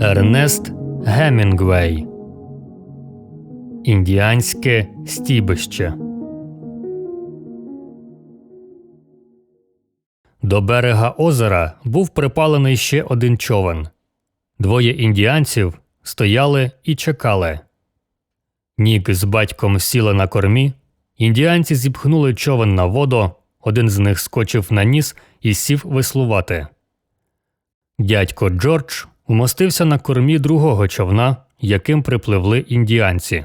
Ернест Гемінгвей Індіанське стібище. До берега озера був припалений ще один човен. Двоє індіанців стояли і чекали. Нік з батьком сіли на кормі. Індіанці зіпхнули човен на воду, один з них скочив на ніс і сів веслувати. Дядько Джордж умостився на кормі другого човна, яким припливли індіанці.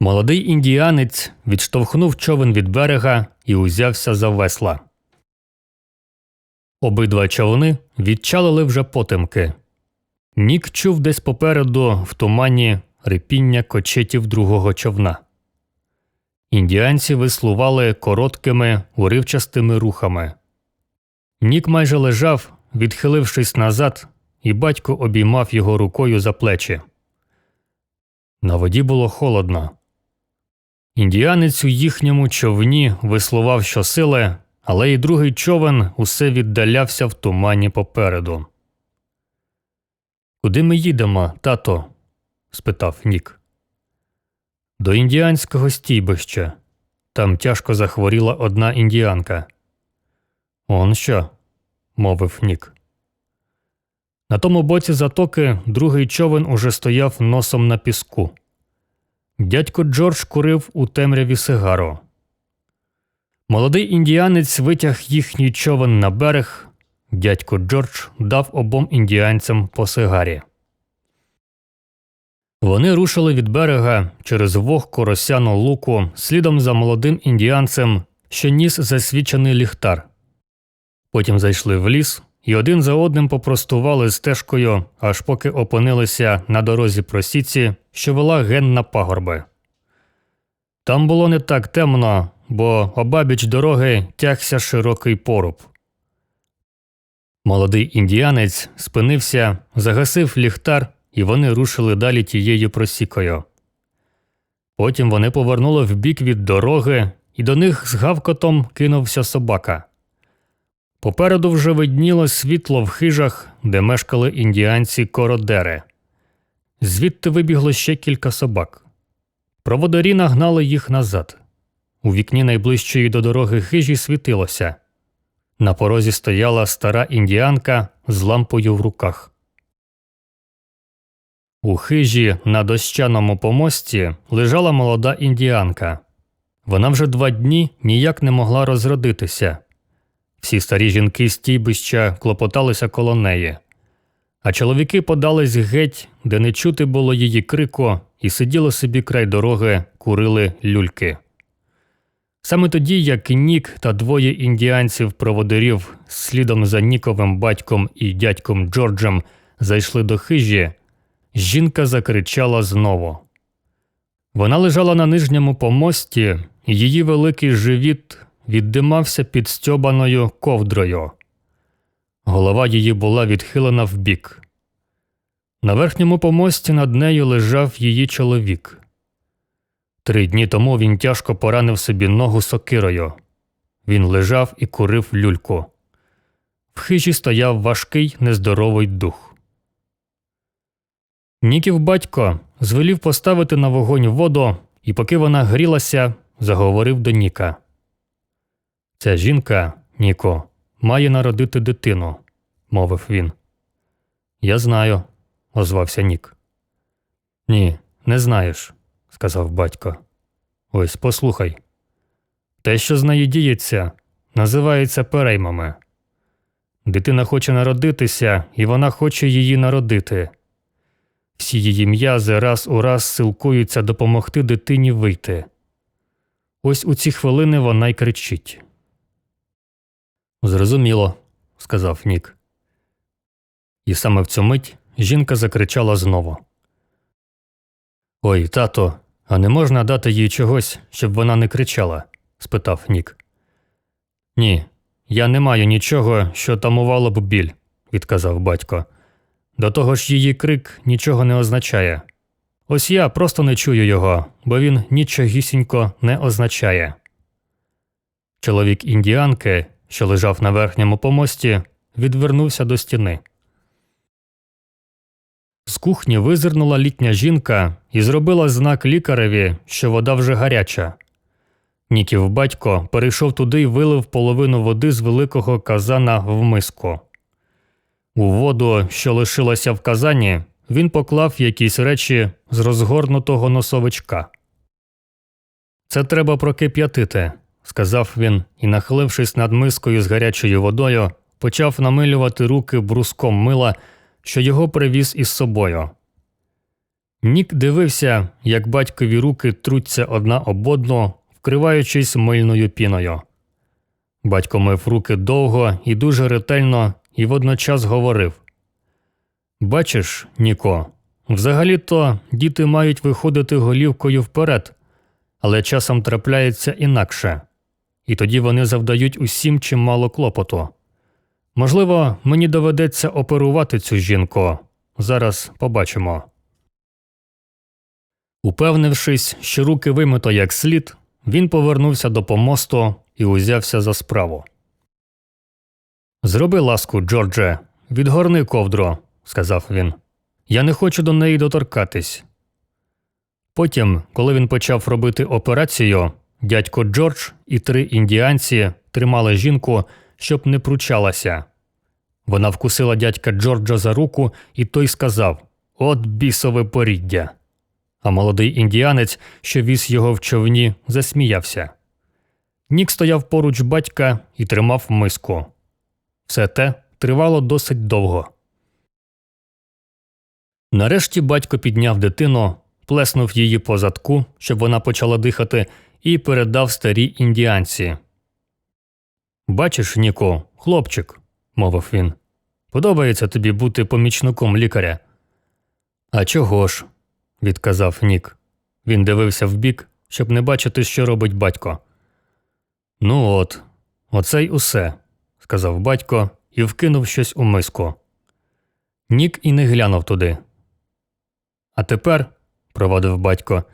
Молодий індіанець відштовхнув човен від берега і узявся за весла. Обидва човни відчалили вже потемки. Нік чув десь попереду в тумані рипіння кочетів другого човна. Індіанці веслували короткими, уривчастими рухами. Нік майже лежав, відхилившись назад, і батько обіймав його рукою за плечі. На воді було холодно. Індіанець у їхньому човні веслував щосили, але й другий човен усе віддалявся в тумані попереду. Куди ми їдемо, тато? спитав Нік. До індіанського стійбища. Там тяжко захворіла одна індіанка. Он що? мовив Нік. На тому боці затоки другий човен уже стояв носом на піску. Дядько Джордж курив у темряві сигару. Молодий індіанець витяг їхній човен на берег. Дядько Джордж дав обом індіанцям по сигарі. Вони рушили від берега через вогку росяну луку слідом за молодим індіанцем, що ніс засвічений ліхтар. Потім зайшли в ліс і один за одним попростували стежкою, аж поки опинилися на дорозі просіці, що вела ген на пагорби. Там було не так темно, бо обабіч дороги тягся широкий поруб. Молодий індіанець спинився, загасив ліхтар, і вони рушили далі тією просікою. Потім вони повернули вбік від дороги, і до них з гавкотом кинувся собака. Попереду вже видніло світло в хижах, де мешкали індіанці кородери. Звідти вибігло ще кілька собак. Проводарі нагнали їх назад. У вікні найближчої до дороги хижі світилося. На порозі стояла стара індіанка з лампою в руках. У хижі на дощаному помості лежала молода індіанка. Вона вже два дні ніяк не могла розродитися. Всі старі жінки стійбища клопоталися коло неї, а чоловіки подались геть, де не чути було її крику, і сиділи собі край дороги, курили люльки. Саме тоді, як Нік та двоє індіанців-проводирів слідом за Ніковим батьком і дядьком Джорджем зайшли до хижі, жінка закричала знову. Вона лежала на нижньому помості, її великий живіт віддимався під стьобаною ковдрою. Голова її була відхилена вбік. На верхньому помості над нею лежав її чоловік. Три дні тому він тяжко поранив собі ногу сокирою. Він лежав і курив люльку. В хижі стояв важкий нездоровий дух. Ніків батько звелів поставити на вогонь воду, і поки вона грілася, заговорив до Ніка. Ця жінка, Ніко, має народити дитину, мовив він. Я знаю, озвався Нік. Ні, не знаєш, сказав батько. Ось послухай. Те, що з нею діється, називається переймами. Дитина хоче народитися, і вона хоче її народити. Всі її м'язи раз у раз силкуються допомогти дитині вийти. Ось у ці хвилини вона й кричить. Зрозуміло, сказав Нік. І саме в цю мить жінка закричала знову. Ой, тато, а не можна дати їй чогось, щоб вона не кричала? спитав Нік. Ні, я не маю нічого, що тамувало б біль, відказав батько. До того ж її крик нічого не означає. Ось я просто не чую його, бо він нічогісінько не означає. Чоловік індіанки, що лежав на верхньому помості, відвернувся до стіни. З кухні визирнула літня жінка і зробила знак лікареві, що вода вже гаряча. Ніків батько перейшов туди і вилив половину води з великого казана в миску. У воду, що лишилася в казані, він поклав якісь речі з розгорнутого носовичка. Це треба прокип'ятити, сказав він і, нахилившись над мискою з гарячою водою, почав намилювати руки бруском мила, що його привіз із собою. Нік дивився, як батькові руки труться одна об одну, вкриваючись мильною піною. Батько мив руки довго і дуже ретельно, і водночас говорив Бачиш, Ніко, взагалі-то діти мають виходити голівкою вперед, але часом трапляється інакше, і тоді вони завдають усім чимало клопоту. Можливо, мені доведеться оперувати цю жінку. Зараз побачимо. Упевнившись, що руки вимито як слід, він повернувся до помосту і узявся за справу. Зроби ласку, Джордже, відгорни ковдру, сказав він. Я не хочу до неї доторкатись. Потім, коли він почав робити операцію, дядько Джордж і три індіанці тримали жінку, щоб не пручалася. Вона вкусила дядька Джорджа за руку, і той сказав От бісове поріддя. А молодий індіанець, що віз його в човні, засміявся. Нік стояв поруч батька і тримав миску. Все те тривало досить довго. Нарешті батько підняв дитину, плеснув її по задку, щоб вона почала дихати, і передав старій індіанці. Бачиш, Ніко, хлопчик, мовив він. Подобається тобі бути помічником лікаря. А чого ж? відказав Нік. Він дивився вбік, щоб не бачити, що робить батько. Ну от, оце й усе, сказав батько і вкинув щось у миску. Нік і не глянув туди. А тепер, провадив батько,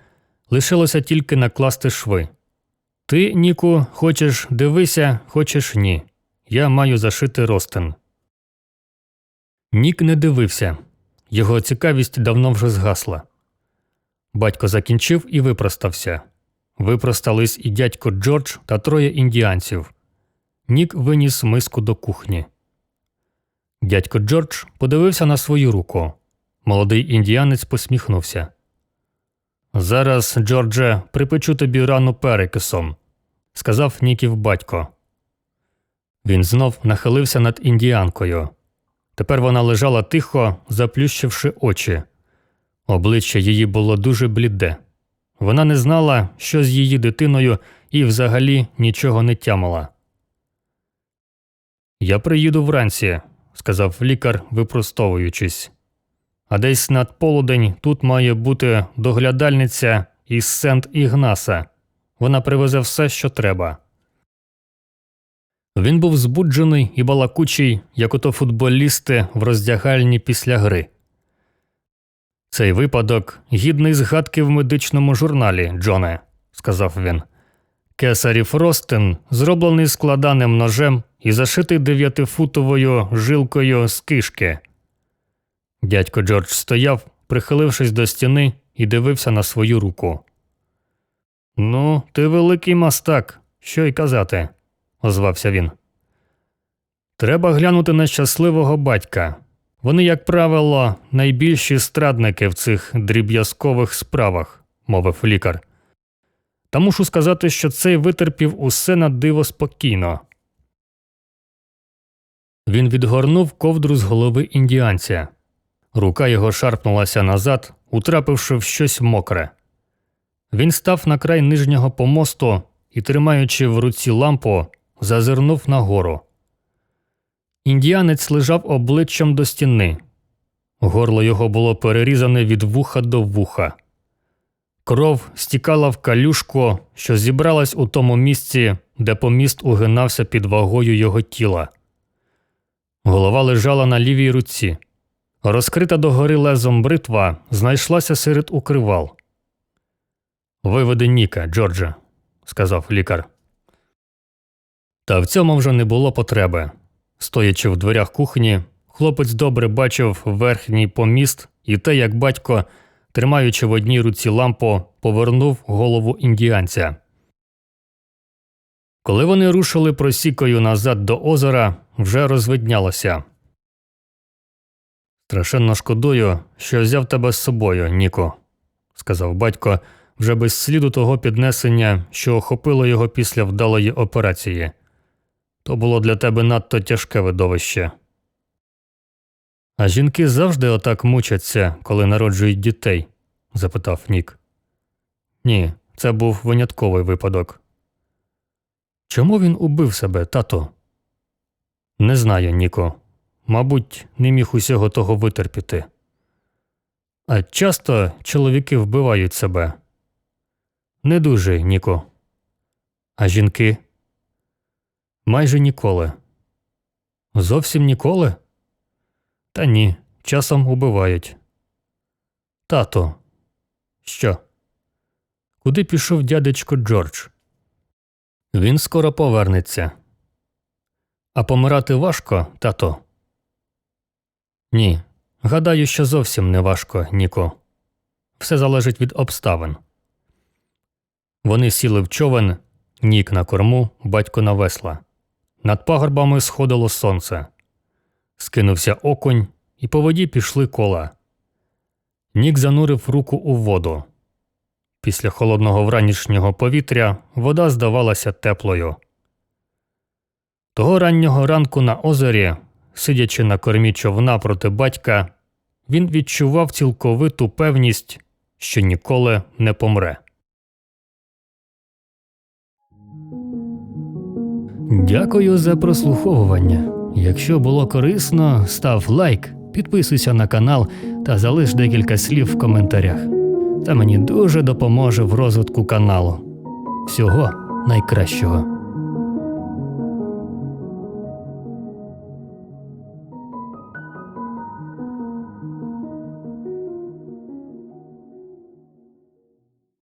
лишилося тільки накласти шви. Ти, Ніку, хочеш дивися, хочеш ні. Я маю зашити ростин. Нік не дивився. Його цікавість давно вже згасла. Батько закінчив і випростався. Випростались і дядько Джордж та троє індіанців. Нік виніс миску до кухні. Дядько Джордж подивився на свою руку. Молодий індіанець посміхнувся. Зараз, Джордже, припечу тобі рану перекисом, сказав Ніків батько. Він знов нахилився над індіанкою. Тепер вона лежала тихо, заплющивши очі. Обличчя її було дуже бліде. Вона не знала, що з її дитиною, і взагалі нічого не тямила. Я приїду вранці, сказав лікар, випростовуючись. А десь над полудень тут має бути доглядальниця із Сент Ігнаса. Вона привезе все, що треба. Він був збуджений і балакучий, як ото футболісти в роздягальні після гри. Цей випадок гідний згадки в медичному журналі, Джоне, сказав він. Кесарів Ростин зроблений складаним ножем і зашитий дев'ятифутовою жилкою з кишки. Дядько Джордж стояв, прихилившись до стіни, і дивився на свою руку. Ну, ти великий мастак, що й казати, озвався він. Треба глянути на щасливого батька. Вони, як правило, найбільші страдники в цих дріб'язкових справах, мовив лікар. Та мушу сказати, що цей витерпів усе на диво спокійно. Він відгорнув ковдру з голови індіанця. Рука його шарпнулася назад, утрапивши в щось мокре. Він став на край нижнього помосту і, тримаючи в руці лампу, зазирнув нагору. Індіанець лежав обличчям до стіни. Горло його було перерізане від вуха до вуха. Кров стікала в калюшку, що зібралась у тому місці, де поміст угинався під вагою його тіла. Голова лежала на лівій руці. Розкрита догори лезом бритва знайшлася серед укривал. Виведи Ніка, Джорджа, сказав лікар. Та в цьому вже не було потреби. Стоячи в дверях кухні, хлопець добре бачив верхній поміст і те, як батько, тримаючи в одній руці лампу, повернув голову індіанця. Коли вони рушили просікою назад до озера, вже розвиднялося. Страшенно шкодую, що взяв тебе з собою, Ніко, сказав батько, вже без сліду того піднесення, що охопило його після вдалої операції. То було для тебе надто тяжке видовище. А жінки завжди отак мучаться, коли народжують дітей? запитав Нік. Ні, це був винятковий випадок. Чому він убив себе, тато? Не знаю, Ніко. Мабуть, не міг усього того витерпіти. А часто чоловіки вбивають себе. Не дуже, Ніко. А жінки? Майже ніколи. Зовсім ніколи? Та ні, часом убивають. Тато. Що? Куди пішов дядечко Джордж? Він скоро повернеться. А помирати важко, тато? Ні. Гадаю, що зовсім не важко, Ніко. Все залежить від обставин. Вони сіли в човен, нік на корму, батько на весла. Над пагорбами сходило сонце. Скинувся окунь, і по воді пішли кола. Нік занурив руку у воду. Після холодного вранішнього повітря вода здавалася теплою. Того раннього ранку на озері, сидячи на кормі човна проти батька, він відчував цілковиту певність, що ніколи не помре. Дякую за прослуховування. Якщо було корисно, став лайк, підписуйся на канал та залиш декілька слів в коментарях. Це мені дуже допоможе в розвитку каналу. Всього найкращого.